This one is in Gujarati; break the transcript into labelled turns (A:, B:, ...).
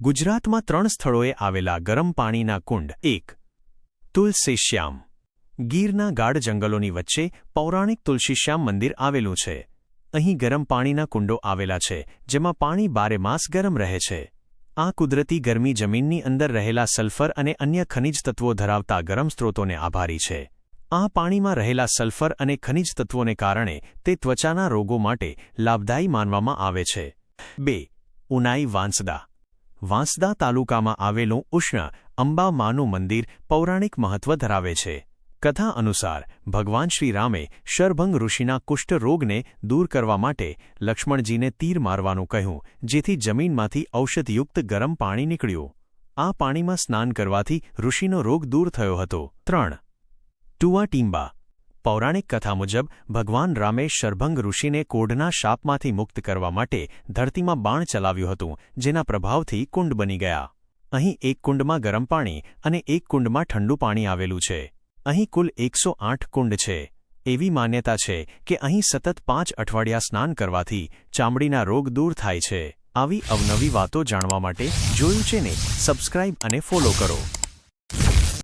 A: ગુજરાતમાં ત્રણ સ્થળોએ આવેલા ગરમ પાણીના કુંડ. એક, તુલસીશ્યામ. ગીરના ગાઢ જંગલોની વચ્ચે પૌરાણિક તુલસીશ્યામ મંદિર આવેલું છે. અહીં ગરમ પાણીના કુંડો આવેલા છે, જેમાં પાણી બારે માસ ગરમ રહે છે. આ કુદરતી ગરમી જમીનની અંદર રહેલા સલ્ફર અને અન્ય ખનિજ તત્વો ધરાવતા ગરમ સ્ત્રોતોને આભારી છે. આ પાણીમાં રહેલા સલ્ફર અને ખનિજ તત્વોને કારણે તે ત્વચાના રોગો માટે લાભદાયી માનવામાં આવે છે. બે, ઉનાઈ વાંસદા. વાંસદા તાલુકામાં આવેલું ઉષ્ણ અંબા માનું મંદિર પૌરાણિક મહત્વ ધરાવે છે. કથા અનુસાર, ભગવાન શ્રીરામે શરભંગ ઋષિના કુષ્ઠ રોગને દૂર કરવા માટે લક્ષ્મણજીને તીર મારવાનું કહ્યું, જેથી જમીનમાંથી ઔષધયુક્ત ગરમ પાણી નીકળ્યું. આ પાણીમાં સ્નાન કરવાથી ઋષિનો રોગ દૂર થયો હતો. ત્રણ. ટુવા ટીંબા પૌરાણિક કથા મુજબ, ભગવાન રામે શરભંગ ઋષિને કોઢના શાપમાંથી મુક્ત કરવા માટે ધરતીમાં બાણ ચલાવ્યું હતું, જેના પ્રભાવથી કુંડ બની ગયા. અહીં એક કુંડમાં ગરમ પાણી અને એક કુંડમાં ઠંડુ પાણી આવેલું છે. અહીં કુલ એકસો આઠ કુંડ છે. એવી માન્યતા છે કે અહીં સતત પાંચ અઠવાડિયા સ્નાન કરવાથી ચામડીના રોગ દૂર થાય છે. આવી અવનવી વાતો જાણવા માટે જોયું છે ને, સબસ્ક્રાઇબ અને ફોલો કરો.